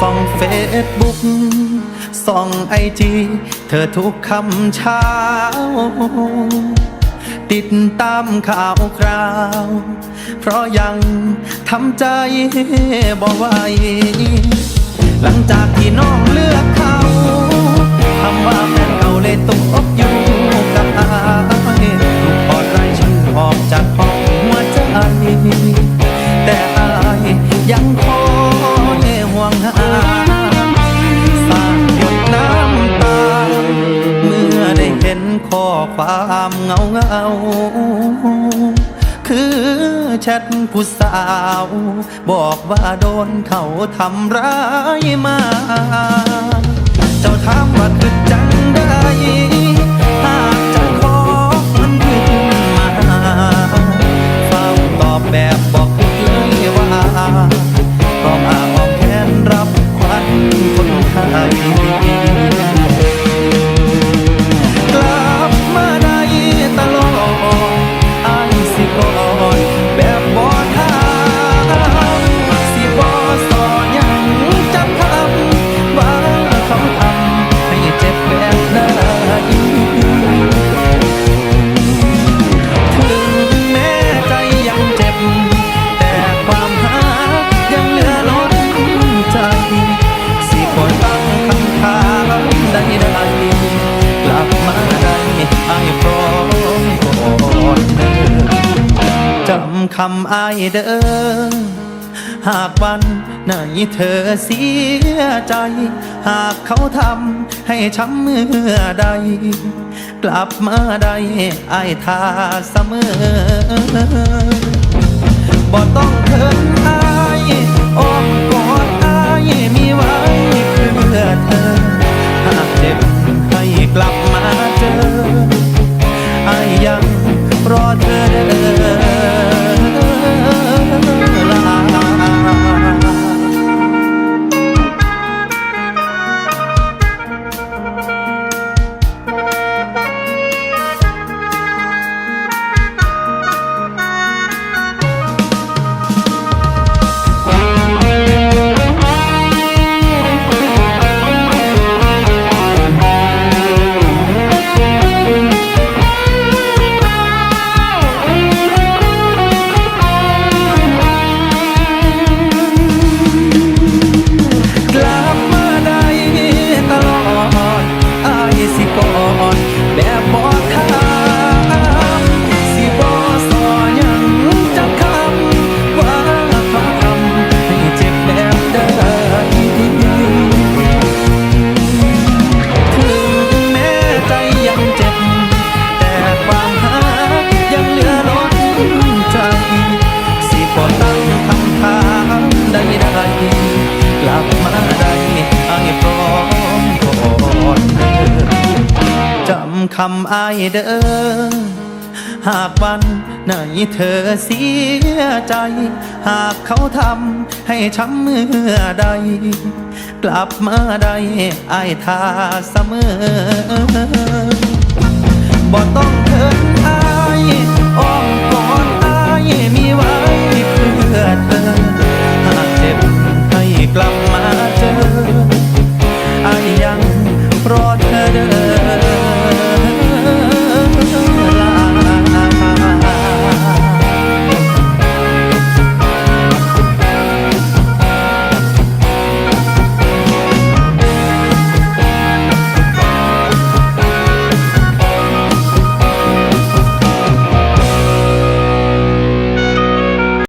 ส่องเฟซบุ๊กส่องไอจีเธอทุกคำเช้า ติดตามข่าวคราว เพราะยังทำใจบ่ไหวหลังจากที่น้องเลือกเขาคำว่า ความเงาเงา คือแชทผู้สาว บอกว่าโดนเขาทำร้ายมา เจ้าถามว่าคือ คำอ้ายเด้อหากวันไหนเธอเสียใจ หากเขาทำให้ช้ำเมื่อใด กลับมาได้อ้ายทาเสมอบ่ต้องเคินอาย คำอ้ายเด้อหากวันไหนเธอเสียใจ หากเขาทำให้ช้ำเมื่อใด กลับมาได้อ้ายทาเสมอบ่ต้อง